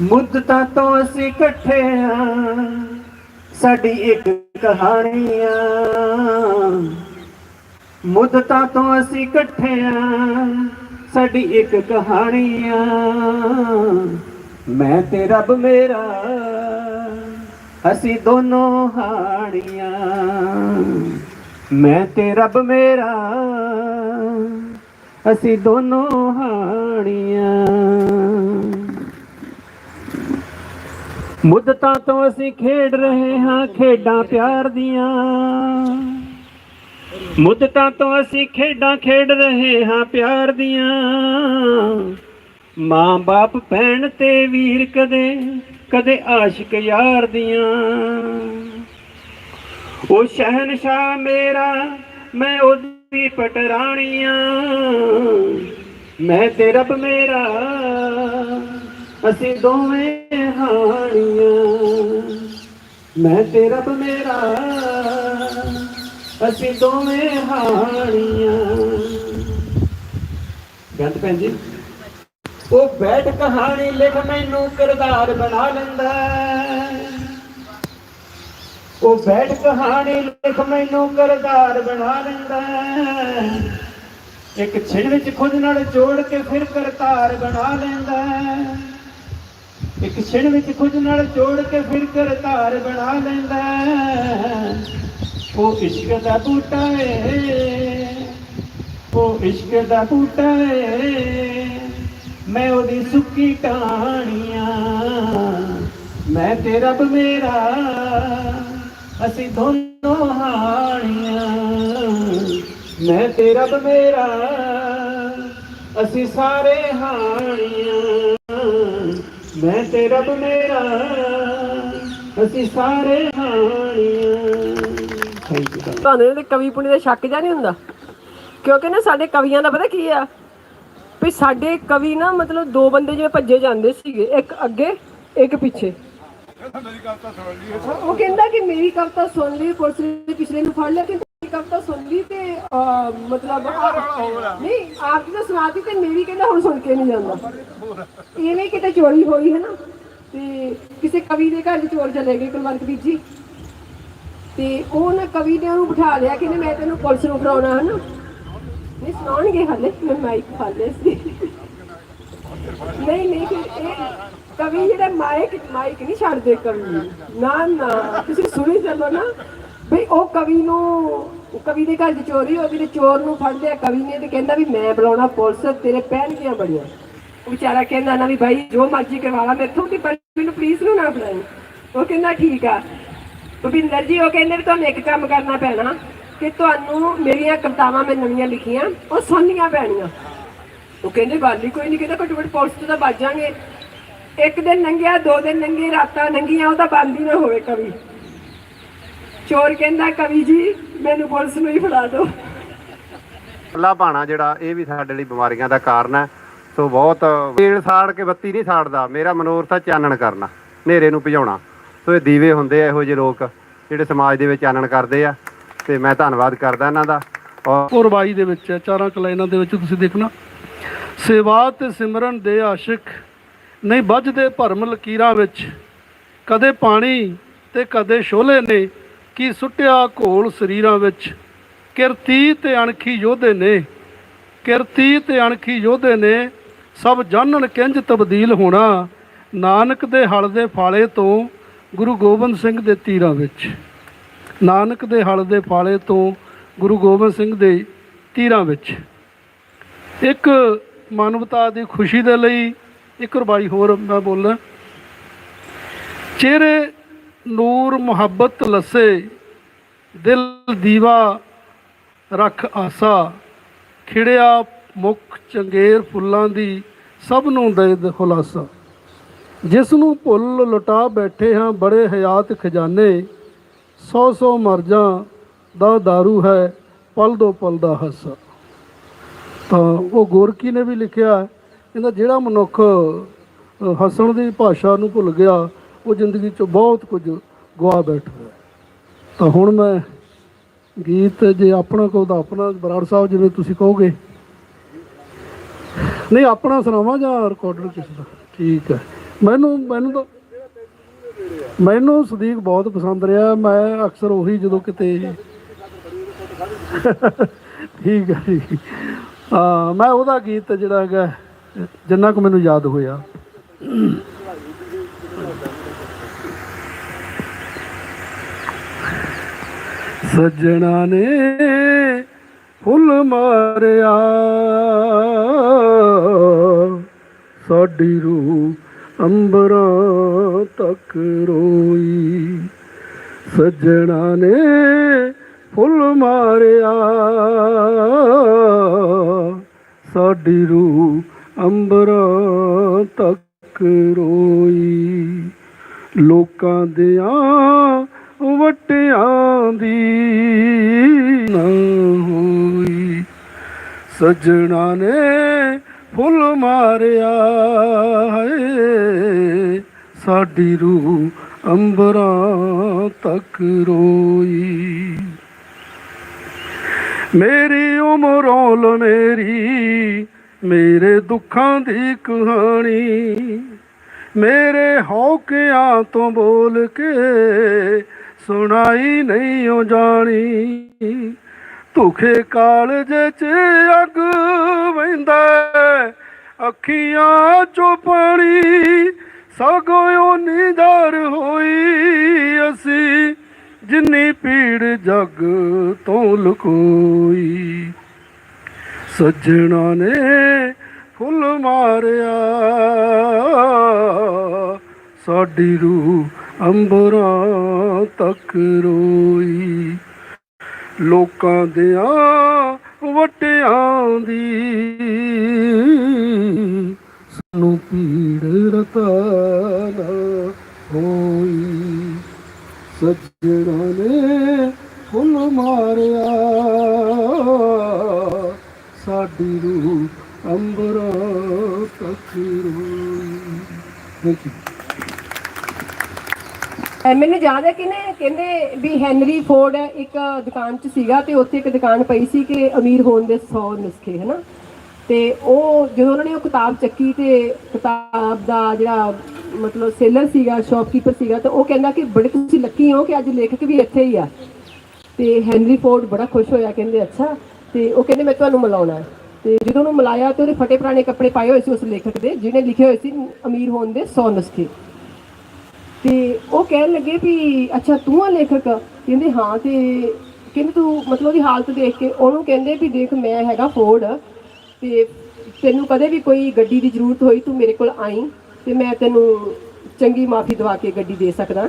ਮੁੱਦਤਾਂ ਤੋਂ ਅਸੀਂ ਇਕੱਠੇ ਆ ਸਾਡੀ ਇੱਕ ਕਹਾਣੀ ਆ। ਮੁੱਦਤਾਂ ਤੋਂ ਅਸੀਂ ਇਕੱਠੇ ਆ ਸਾਡੀ ਇੱਕ ਕਹਾਣੀ ਆ। ਮੈਂ ਤੇ ਰੱਬ ਮੇਰਾ, ਅਸੀਂ ਦੋਨੋਂ ਹਾਣੀਆਂ। ਮੈਂ ਤੇ ਰੱਬ ਮੇਰਾ, ਅਸੀਂ ਦੋਨੋਂ ਹਾਣੀਆਂ। ਮੁੱਦਤਾਂ ਤੋਂ ਅਸੀਂ ਖੇਡ ਰਹੇ ਹਾਂ ਖੇਡਾਂ ਪਿਆਰ ਦੀਆਂ। ਮੁੱਦਤਾਂ ਤੋਂ ਅਸੀਂ ਖੇਡਾਂ ਖੇਡ ਰਹੇ ਹਾਂ ਪਿਆਰ ਦੀਆਂ। ਮਾਂ ਬਾਪ ਭੈਣ ਤੇ ਵੀਰ ਕਦੇ ਕਦੇ ਆਸ਼ਿਕ ਯਾਰ ਦੀਆਂ। ਉਹ ਸ਼ਹਿਨशाह ਮੇਰਾ, ਮੈਂ ਉਹਦੀ ਪਟਰਾਣੀਆਂ। ਮੈਂ ਤੇ ਰੱਬ ਮੇਰਾ। ਅਸੀਂ ਦੋਵੇਂ ਹਾਣੀਆਂ। ਮੈਂ ਤੇ ਰੱਬ ਮੇਰਾ, ਅਸੀਂ ਦੋਵੇਂ ਹਾਣੀਆਂ। ਗੰਦ ਭੈਣ ਜੀ। ਉਹ ਬੈਠ ਕਹਾਣੀ ਲਿਖ ਮੈਨੂੰ ਕਿਰਦਾਰ ਬਣਾ ਲੈਂਦਾ ਉਹ ਬੈਠ ਕਹਾਣੀ ਲਿਖ ਮੈਨੂੰ ਕਿਰਦਾਰ ਬਣਾ ਲੈਂਦਾ ਇੱਕ ਛਿੜ ਵਿੱਚ ਖੁਦ ਨਾਲ ਜੋੜ ਕੇ ਫਿਰ ਕਰਤਾਰ ਬਣਾ ਲੈਂਦਾ ਇੱਕ ਛਿੜ ਵਿੱਚ ਖੁਦ ਨਾਲ ਜੋੜ ਕੇ ਫਿਰ ਕਰਤਾਰ ਬਣਾ ਲੈਂਦਾ ਉਹ ਇਸ਼ਕ ਦਾ ਬੂਟਾ ਏ। ਉਹ ਇਸ਼ਕ ਦਾ ਬੂਟਾ ਏ। ਮੈਂ ਉਹਦੀ ਸੁੱਕੀ ਟਾਣੀਆਂ ਮੈਂ ਤੇ ਰੱਬ ਮੇਰਾ, ਅਸੀਂ ਦੋਨੋਂ ਹਾਣੀਆਂ। ਮੈਂ ਤੇ ਰੱਬ ਮੇਰਾ, ਅਸੀਂ ਸਾਰੇ ਹਾਣੀਆਂ। ਮੈਂ ਤੇ ਰੱਬ ਮੇਰਾ ਅਸੀਂ ਸਾਰੇ ਹਾਣੀਆਂ। ਤੁਹਾਨੂੰ ਇਹਦੇ ਕਵੀ ਪੁਣੀ ਦਾ ਸ਼ੱਕ ਜਾਂ ਨਹੀਂ ਹੁੰਦਾ। ਕਿਉਂਕਿ ਨਾ ਸਾਡੇ ਕਵੀਆਂ ਦਾ ਪਤਾ ਕੀ ਆ? ਵੀ ਸਾਡੇ ਕਵੀ ਨਾ ਮਤਲਬ ਦੋ ਬੰਦੇ ਜਿਵੇਂ ਭੱਜੇ ਜਾਂਦੇ ਸੀਗੇ ਇੱਕ ਅੱਗੇ ਇੱਕ ਪਿੱਛੇ। ਉਹ ਕਹਿੰਦਾ ਕਿ ਮੇਰੀ ਕਵਿਤਾ ਸੁਣ ਲਈ ਪੁਲਿਸ ਨੇ ਪਿਛਲੇ ਨੂੰ ਫੜ ਲਿਆ ਕਿ ਕਵਿਤਾ ਸੁਣ ਲਈ ਤੇ ਅਹ, ਮਤਲਬ ਨਹੀਂ ਆਪ ਜੀ ਤਾਂ ਸੁਣਾਤੀ ਤੇ ਮੇਰੀ ਕਹਿੰਦਾ ਹੁਣ ਸੁਣ ਕੇ ਨਹੀਂ ਜਾਂਦਾ। ਇਵੇਂ ਕਿਤੇ ਚੋਰੀ ਹੋਈ ਹੈ ਨਾ ਤੇ ਕਿਸੇ ਕਵੀ ਦੇ ਘਰ ਚੋਰ ਚਲੇ ਗਏ ਕੁਲਵੰਤ ਵੀਰ ਜੀ। ਤੇ ਉਹ ਨਾ ਕਵੀ ਨੇ ਉਹਨੂੰ ਬਿਠਾ ਲਿਆ ਕਿ ਮੈਂ ਤੈਨੂੰ ਪੁਲਿਸ ਨੂੰ ਫੜਾਉਣਾ ਹੈ ਨਾ। ਨਹੀਂ ਸੁਣਾਉਣਗੇ ਹਾਲੇ ਮੈਂ ਮਾਈਕ ਫੜ ਲਿਆ ਸੀ। ਨਹੀਂ ਨਹੀਂ ਫਿਰ ਇਹ ਕਵੀ ਜਿਹੜਾ ਮਾਈਕ ਮਾਈਕ ਨਹੀਂ ਛੱਡਦੇ ਕਵੀ। ਨਾ ਨਾ ਤੁਸੀਂ ਸੁਣੀ ਚੱਲੋ ਨਾ। ਵੀ ਉਹ ਕਵੀ ਨੂੰ ਉਹ ਕਵੀ ਦੇ ਘਰ 'ਚ ਚੋਰੀ ਹੋ ਗਈ ਤੇ ਚੋਰ ਨੂੰ ਫੜ ਲਿਆ, ਕਵੀ ਨੇ ਤੇ ਕਹਿੰਦਾ ਵੀ ਮੈਂ ਬੁਲਾਉਣਾ ਪੁਲਿਸ, ਤੇਰੇ ਪਹਿਨਗੀਆਂ ਬੜੀਆਂ ਉਹ ਵਿਚਾਰਾ ਕਹਿੰਦਾ ਨਾ ਵੀ ਭਾਈ, ਜੋ ਮਰਜ਼ੀ ਕਰਵਾ ਲਾ, ਮੈਥੋਂ ਤੇ ਪਰ ਮੈਨੂੰ ਪੁਲਿਸ ਨੂੰ ਨਾ ਫੜਾਈ। ਉਹ ਕਹਿੰਦਾ ਠੀਕ ਆ। ਭੁਪਿੰਦਰ ਜੀ, ਉਹ ਕਹਿੰਦੇ ਵੀ ਤੁਹਾਨੂੰ ਇੱਕ ਕੰਮ ਕਰਨਾ ਪੈਣਾ, ਕਿ ਤੁਹਾਨੂੰ ਮੇਰੀਆਂ ਕਵਿਤਾਵਾਂ ਮੈਂ ਨਵੀਆਂ ਲਿਖੀਆਂ, ਉਹ ਸੁਣਨੀਆਂ ਪੈਣੀਆਂ। ਉਹ ਕਹਿੰਦੇ ਗੱਲ ਹੀ ਕੋਈ ਨਹੀਂ ਕਹਿੰਦਾ ਘੱਟੋ ਘੱਟ ਪੁਲਿਸ ਤੋਂ ਤਾਂ ਬਚ ਜਾਾਂਗੇ ਇੱਕ ਦਿਨ ਲੰਘਿਆ ਦੋ ਦਿਨ ਲੰਘੇ ਰਾਤਾਂ ਲੰਘੀਆਂ ਉਹ ਤਾਂ ਬੰਦ ਹੀ ਨਾ ਹੋਵੇ ਕਵੀ। ਚੋਰ ਕਹਿੰਦਾ ਕਵੀ ਜੀ ਮੈਨੂੰ ਪੁਲਿਸ ਨੂੰ ਹੀ ਫੜਾ ਦਿਓ। ਕੱਲਾ ਪਾਣਾ ਜਿਹੜਾ ਇਹ ਵੀ ਸਾਡੇ ਲਈ ਬਿਮਾਰੀਆਂ ਦਾ ਕਾਰਨ ਹੈ। ਸੋ ਬਹੁਤ ਤੇਲ ਸਾੜ ਕੇ ਬੱਤੀ ਨਹੀਂ ਸਾੜਦਾ। ਮੇਰਾ ਮਨੋਰਥ ਹੈ ਚਾਨਣ ਕਰਨਾ ਹਨੇਰੇ ਨੂੰ ਭਜਾਉਣਾ। ਸੋ ਇਹ ਦੀਵੇ ਹੁੰਦੇ ਆ ਇਹੋ ਜਿਹੇ ਲੋਕ ਜਿਹੜੇ ਸਮਾਜ ਦੇ ਵਿੱਚ ਚਾਨਣ ਕਰਦੇ ਆ। ਤੇ ਮੈਂ ਧੰਨਵਾਦ ਕਰਦਾ ਇਹਨਾਂ ਦਾ। ਔਰ ਰਵਾਈ ਦੇ ਵਿੱਚ ਹੈ ਚਾਰਾਂ ਕਲਾਈਨਾਂ ਦੇ ਵਿੱਚ ਤੁਸੀਂ ਦੇਖਣਾ। ਸੇਵਾ ਤੇ ਸਿਮਰਨ ਦੇ ਆਸ਼ਿਕ ਨਹੀਂ ਵੱਜਦੇ ਭਰਮ ਲਕੀਰਾਂ ਵਿੱਚ। ਕਦੇ ਪਾਣੀ ਤੇ ਕਦੇ ਸ਼ੋਲੇ ਨੇ ਕੀ ਸੁੱਟਿਆ ਘੋਲ ਸਰੀਰਾਂ ਵਿੱਚ? ਕਿਰਤੀ ਤੇ ਅਣਖੀ ਯੋਧੇ ਨੇ, ਕਿਰਤੀ ਤੇ ਅਣਖੀ ਯੋਧੇ ਨੇ, ਸਭ ਜਾਣਨ ਕਿੰਜ ਤਬਦੀਲ ਹੋਣਾ? ਨਾਨਕ ਦੇ ਹਲ ਦੇ ਫਾਲੇ ਤੋਂ ਗੁਰੂ ਗੋਬਿੰਦ ਸਿੰਘ ਦੇ ਤੀਰਾਂ ਵਿੱਚ। ਨਾਨਕ ਦੇ ਹਲ ਦੇ ਫਾਲੇ ਤੋਂ ਗੁਰੂ ਗੋਬਿੰਦ ਸਿੰਘ ਦੇ ਤੀਰਾਂ ਵਿੱਚ। ਇੱਕ ਮਾਨਵਤਾ ਦੀ ਖੁਸ਼ੀ ਦੇ ਲਈ ਇੱਕ ਰਬਾਈ ਹੋਰ ਮੈਂ ਬੋਲਾਂ। ਚਿਹਰੇ ਨੂਰ ਮੁਹੱਬਤ ਲਸੇ ਦਿਲ ਦੀਵਾ ਰੱਖ ਆਸਾ ਖਿੜਿਆ ਮੁਖ ਚੰਗੇਰ ਫੁੱਲਾਂ ਦੀ ਸਭ ਨੂੰ ਦੇ ਦੇ ਖੁਲਾਸਾ। ਜਿਸ ਨੂੰ ਭੁੱਲ ਲੁਟਾ ਬੈਠੇ ਹਾਂ ਬੜੇ ਹਯਾਤ ਖਜ਼ਾਨੇ ਸੌ ਸੌ ਮਰਜਾਂ ਦਾ दारू ਹੈ ਪਲ ਦੋ ਪਲ ਦਾ ਹਾਸਾ। ਤਾਂ ਉਹ ਗੋਰਕੀ ਨੇ ਵੀ ਲਿਖਿਆ ਹੈ, ਕਹਿੰਦਾ ਜਿਹੜਾ ਮਨੁੱਖ ਅ, ਹੱਸਣ ਦੀ ਭਾਸ਼ਾ ਨੂੰ ਭੁੱਲ ਗਿਆ ਉਹ ਜ਼ਿੰਦਗੀ 'ਚੋਂ ਬਹੁਤ ਕੁਝ ਗਵਾ ਬੈਠਾ ਹੈ। ਤਾਂ ਹੁਣ ਮੈਂ ਗੀਤ ਜੇ ਆਪਣਾ ਕਹੋ ਤਾਂ ਆਪਣਾ, ਬਰਾੜ ਸਾਹਿਬ ਜਿਵੇਂ ਤੁਸੀਂ ਕਹੋਗੇ। ਨਹੀਂ, ਆਪਣਾ ਸੁਣਾਵਾਂ ਜਾਂ ਰਿਕਾਰਡਰ ਕਿਸੇ ਦਾ? ਠੀਕ ਹੈ। ਮੈਨੂੰ ਮੈਨੂੰ ਤਾਂ, ਮੈਨੂੰ ਸਦੀਕ ਬਹੁਤ ਪਸੰਦ ਰਿਹਾ। ਮੈਂ ਅਕਸਰ ਉਹੀ ਜਦੋਂ ਕਿਤੇ ਠੀਕ ਹੈ ਜੀ ਹਾਂ, ਮੈਂ ਉਹਦਾ ਗੀਤ ਜਿਹੜਾ ਹੈਗਾ, ਜਿੰਨਾ ਕੁ ਮੈਨੂੰ ਯਾਦ ਹੋਇਆ। ਸੱਜਣਾ ਨੇ ਫੁੱਲ ਮਾਰਿਆ। ਸਾਡੀ ਰੂਹ ਅੰਬਰਾਂ ਤੱਕ ਰੋਈ। ਸੱਜਣਾ ਨੇ ਫੁੱਲ ਮਾਰਿਆ। ਸਾਡੀ ਰੂਹ ਅੰਬਰਾਂ ਤੱਕ ਰੋਈ। ਲੋਕਾਂ ਦਿਆਂ ਵਟਿਆਂ ਦੀ ਨਾ ਹੋਈ। ਸੱਜਣਾ ਨੇ ਫੁੱਲ ਮਾਰਿਆ ਹੈ ਸਾਡੀ ਰੂਹ ਅੰਬਰਾਂ ਤੱਕ ਰੋਈ। ਮੇਰੀ ਉਮਰੋਂ ਮੇਰੀ, ਮੇਰੇ ਦੁੱਖਾਂ ਦੀ ਕਹਾਣੀ। ਮੇਰੇ ਹੌਕਿਆਂ ਤੋਂ ਬੋਲ ਕੇ ਸੁਣਾਈ ਨਹੀਂ ਓ ਜਾਣੀ। ਧੁਖੇ ਕਾਲਜ ਚ ਅੱਗ ਵਹਿੰਦਾ ਅੱਖੀਆਂ ਚੋਂ ਪਾਣੀ ਸਗੋਂ ਨਿਦਾਰ ਹੋਈ ਅਸੀਂ। ਜਿੰਨੀ ਪੀੜ ਜਗ ਤੋਂ ਲੁਕੋਈ। ਸੱਜਣਾ ਨੇ ਫੁੱਲ ਮਾਰਿਆ। ਸਾਡੀ ਰੂਹ ਅੰਬਰਾਂ ਤੱਕ ਰੋਈ। ਲੋਕਾਂ ਦਿਆਂ ਵਟਿਆਂ ਦੀ ਸਾਨੂੰ ਪੀੜ ਰਤਾ ਹੋਈ। ਸੱਜਣਾ ਨੇ ਫੁੱਲ ਮਾਰਿਆ। ਸਾਡੀ ਰੂਹ ਅੰਬਰਾਂ ਤੱਕ ਰੋਈ। ਥੈਂਕ ਮੈਨੂੰ ਯਾਦ ਹੈ ਕਿ ਨੇ ਕਹਿੰਦੇ ਵੀ ਹੈਨਰੀ ਫੋਰਡ ਇੱਕ ਦੁਕਾਨ 'ਚ ਸੀਗਾ ਤੇ ਉੱਥੇ ਇੱਕ ਦੁਕਾਨ ਪਈ ਸੀ ਕਿ ਅਮੀਰ ਹੋਣ ਦੇ 100 ਨੁਸਖੇ, ਹਨਾ? ਤੇ ਉਹ ਜਦੋਂ ਉਹਨਾਂ ਨੇ ਉਹ ਕਿਤਾਬ ਚੱਕੀ ਤੇ ਕਿਤਾਬ ਦਾ ਜਿਹੜਾ ਮਤਲਬ ਸੇਲਰ ਸੀਗਾ ਸ਼ਾਪਕੀਪਰ ਸੀਗਾ, ਤਾਂ ਉਹ ਕਹਿੰਦਾ ਕਿ ਬੜੇ ਤੁਸੀਂ ਲੱਕੀ ਹੋ ਕਿ ਅੱਜ ਲੇਖਕ ਵੀ ਇੱਥੇ ਹੀ ਆ। ਤੇ ਹੈਨਰੀ ਫੋਰਡ ਬੜਾ ਖੁਸ਼ ਹੋਇਆ, ਕਹਿੰਦੇ, ਅੱਛਾ। ਤੇ ਉਹ ਕਹਿੰਦੇ, ਮੈਂ ਤੁਹਾਨੂੰ ਮਿਲਾਉਣਾ ਹੈ। ਤੇ ਜਦੋਂ ਉਹਨੂੰ ਮਿਲਾਇਆ ਤੇ ਉਹਦੇ ਫਟੇ ਪੁਰਾਣੇ ਕੱਪੜੇ ਪਾਏ ਹੋਏ ਸੀ ਉਸ ਲੇਖਕ ਦੇ, ਜਿਹਨੇ ਲਿਖੇ ਹੋਏ ਸੀ ਅਮੀਰ ਹੋਣ ਦੇ 100 ਨੁਸਖੇ। ਤੇ ਉਹ ਕਹਿਣ ਲੱਗੇ ਵੀ, ਅੱਛਾ, ਤੂੰ ਆ ਲੇਖਕ। ਕਹਿੰਦੇ, ਹਾਂ, ਤੇ ਕਹਿੰਦੇ, ਤੂੰ ਮਤਲਬ ਉਹਦੀ ਹਾਲਤ ਦੇਖ ਕੇ ਉਹਨੂੰ ਕਹਿੰਦੇ ਵੀ ਦੇਖ, ਮੈਂ ਹੈਗਾ ਫੋਰਡ ਤੇ ਤੈਨੂੰ ਕਦੇ ਵੀ ਕੋਈ ਗੱਡੀ ਦੀ ਜ਼ਰੂਰਤ ਹੋਈ, ਤੂੰ ਮੇਰੇ ਕੋਲ ਆਈ ਤੇ ਮੈਂ ਤੈਨੂੰ ਚੰਗੀ ਮਾਫੀ ਦਵਾ ਕੇ ਗੱਡੀ ਦੇ ਸਕਦਾ।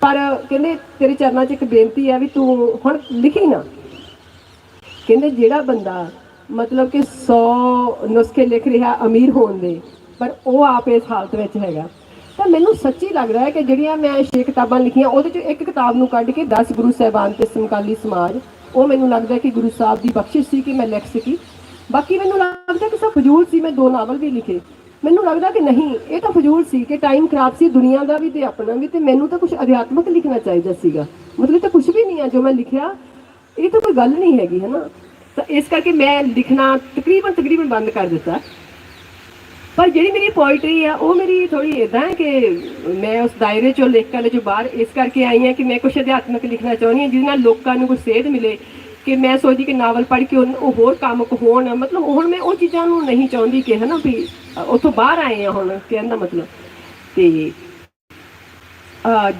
ਪਰ ਕਹਿੰਦੇ, ਤੇਰੇ ਚਰਨਾਂ 'ਚ ਇੱਕ ਬੇਨਤੀ ਹੈ ਵੀ ਤੂੰ ਹੁਣ ਲਿਖੀ ਨਾ। ਕਹਿੰਦੇ, ਜਿਹੜਾ ਬੰਦਾ ਮਤਲਬ ਕਿ 100 ਨੁਸਖੇ ਲਿਖ ਰਿਹਾ ਅਮੀਰ ਹੋਣ ਦੇ, ਪਰ ਉਹ ਆਪ ਇਸ ਹਾਲਤ ਵਿੱਚ ਹੈਗਾ। ਤਾਂ ਮੈਨੂੰ ਸੱਚੀ ਲੱਗਦਾ ਹੈ ਕਿ ਜਿਹੜੀਆਂ ਮੈਂ ਛੇ ਕਿਤਾਬਾਂ ਲਿਖੀਆਂ, ਉਹਦੇ ਚੋਂ ਇੱਕ ਕਿਤਾਬ ਨੂੰ ਕੱਢ ਕੇ 10 ਗੁਰੂ ਸਾਹਿਬਾਨ ਤੇ ਸਮਕਾਲੀ ਸਮਾਜ, ਉਹ ਮੈਨੂੰ ਲੱਗਦਾ ਕਿ ਗੁਰੂ ਸਾਹਿਬ ਦੀ ਬਖਸ਼ਿਸ਼ ਸੀ ਕਿ ਮੈਂ ਲਿਖ ਸਕੀ। ਬਾਕੀ ਮੈਨੂੰ ਲੱਗਦਾ ਕਿ ਸਭ ਫਜ਼ੂਲ ਸੀ, ਮੈਂ ਦੋ ਨਾਵਲ ਵੀ ਲਿਖੇ। ਮੈਨੂੰ ਲੱਗਦਾ ਕਿ ਨਹੀਂ, ਇਹ ਤਾਂ ਫਜ਼ੂਲ ਸੀ ਕਿ ਟਾਈਮ ਖਰਾਬ ਸੀ, ਦੁਨੀਆ ਦਾ ਵੀ ਤੇ ਆਪਣਾ ਵੀ, ਤੇ ਮੈਨੂੰ ਤਾਂ ਕੁਝ ਅਧਿਆਤਮਕ ਲਿਖਣਾ ਚਾਹੀਦਾ ਸੀਗਾ। ਮਤਲਬ ਇਹ ਤਾਂ ਕੁਝ ਵੀ ਨਹੀਂ ਆ ਜੋ ਮੈਂ ਲਿਖਿਆ, ਇਹ ਤਾਂ ਕੋਈ ਗੱਲ ਨਹੀਂ ਹੈਗੀ ਹੈ ਨਾ ਤਾਂ ਇਸ ਕਰਕੇ ਮੈਂ ਲਿਖਣਾ ਤਕਰੀਬਨ ਤਕਰੀਬਨ ਬੰਦ ਕਰ ਦਿੱਤਾ। ਪਰ ਜਿਹੜੀ ਮੇਰੀ ਪੋਇਟਰੀ ਆ ਉਹ ਮੇਰੀ ਥੋੜੀ ਇਦਾਂ ਹੈ ਕਿ ਮੈਂ ਉਸ ਦਾਇਰੇ ਚੋਂ ਲੇਖ ਕਲੇ ਚੋਂ ਬਾਹਰ ਇਸ ਕਰਕੇ ਆਈ ਹਾਂ ਕਿ ਮੈਂ ਕੁਝ ਅਧਿਆਤਮਿਕ ਲਿਖਣਾ ਚਾਹੁੰਦੀ ਹਾਂ ਜਿਹਦੇ ਨਾਲ ਲੋਕਾਂ ਨੂੰ ਕੁਝ ਸੇਧ ਮਿਲੇ ਕਿ ਮੈਂ ਸੋਚਦੀ ਕਿ ਨਾਵਲ ਪੜ੍ਹ ਕੇ ਉਹ ਹੋਰ ਕਾਮਕ ਹੋਣ। ਮਤਲਬ ਹੁਣ ਮੈਂ ਉਹ ਚੀਜ਼ਾਂ ਨੂੰ ਨਹੀਂ ਚਾਹੁੰਦੀ ਕਿ ਹਨਾ ਵੀ ਅ, ਉੱਥੋਂ ਬਾਹਰ ਆਏ ਆ ਹੁਣ ਕਹਿੰਦਾ ਮਤਲਬ। ਤੇ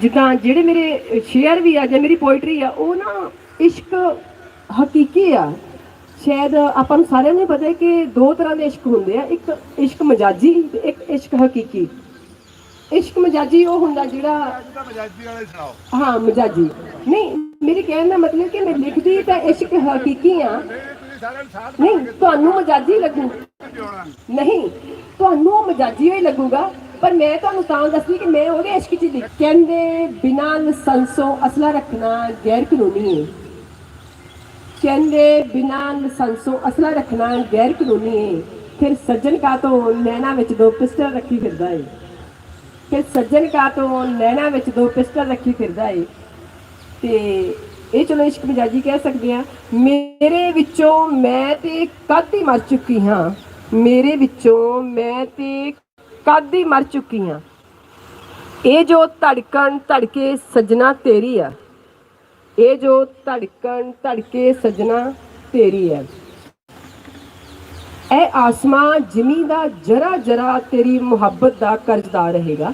ਜਿੱਦਾਂ ਜਿਹੜੇ ਮੇਰੇ ਸ਼ੇਅਰ ਵੀ ਆ ਜਾਂ ਮੇਰੀ ਪੋਇਟਰੀ ਆ ਉਹ ਨਾ ਇਸ਼ਕ ਹਕੀਕੀ ਆ। ਸ਼ਾਇਦ ਆਪਾਂ ਨੂੰ ਸਾਰਿਆਂ ਨੂੰ ਪਤਾ ਹੈ ਕਿ ਦੋ ਤਰ੍ਹਾਂ ਦੇ ਇਸ਼ਕ ਹੁੰਦੇ ਆ। ਇੱਕ ਇਸ਼ਕ ਮਜਾਜੀ ਤੇ ਇੱਕ ਇਸ਼ਕ ਹਕੀਕੀ। ਇਸ਼ਕ ਮਜਾਜੀ ਉਹ ਹੁੰਦਾ ਜਿਹੜਾ ਹਾਂ ਮਜਾਜੀ। ਨਹੀਂ ਮੇਰੇ ਕਹਿਣ ਦਾ ਮਤਲਬ ਕਿ ਮੈਂ ਲਿਖਦੀ ਤਾਂ ਇਸ਼ਕ ਹਕੀਕੀ ਆ। ਨਹੀਂ ਤੁਹਾਨੂੰ ਮਜਾਜੀ ਲੱਗੂ। ਨਹੀਂ ਤੁਹਾਨੂੰ ਉਹ ਮਜਾਜੀ ਹੀ ਲੱਗੂਗਾ ਪਰ ਮੈਂ ਤੁਹਾਨੂੰ ਤਾਂ ਦੱਸਦੀ ਕਿ ਮੈਂ ਉਹਦੇ ਇਸ਼ਕ 'ਚ ਲਿਖ ਕਹਿੰਦੇ ਬਿਨਾਂ ਲਾਇਸੈਂਸੋਂ ਅਸਲਾ ਰੱਖਣਾ ਗੈਰ ਕਾਨੂੰਨੀ ਹੈ। ਕਹਿੰਦੇ ਬਿਨਾਂ ਲਾਇਸੈਂਸੋਂ ਅਸਲਾ ਰੱਖਣਾ ਗੈਰ ਕਾਨੂੰਨੀ ਹੈ ਫਿਰ ਸੱਜਣ ਕਾ ਤੋਂ ਨੈਣਾ ਵਿੱਚ ਦੋ ਪਿਸਟਲ ਰੱਖੀ ਫਿਰਦਾ ਹੈ ਫਿਰ ਸੱਜਣ ਕਾ ਤੋਂ ਨੈਣਾ ਵਿੱਚ ਦੋ ਪਿਸਟਲ ਰੱਖੀ ਫਿਰਦਾ ਹੈ ਤੇ ਇਹ ਚਲੋ ਇਸ਼ਕ ਮਜਾਜੀ ਕਹਿ ਸਕਦੇ ਆ, ਮੇਰੇ ਵਿੱਚੋਂ ਮੈਂ ਤੇ ਕਦ ਹੀ ਮਰ ਚੁੱਕੀ ਹਾਂ। ਮੇਰੇ ਵਿੱਚੋਂ ਮੈਂ ਤੇ ਕਦ ਮਰ ਚੁੱਕੀ ਹਾਂ। ਇਹ ਜੋ ਧੜਕਣ ਧੜਕੇ ਸੱਜਣਾ ਤੇਰੀ ਆ। ਇਹ ਜੋ ਧੜਕਣ, ਧੜਕੇ ਸਜਣਾ ਤੇਰੀ ਹੈ। ਇਹ ਆਸਮਾਂ ਜਿਮੀ ਦਾ ਜਰਾ ਜਰਾ ਤੇਰੀ ਮੁਹੱਬਤ ਦਾ ਕਰਜ਼ਦਾਰ ਰਹੇਗਾ।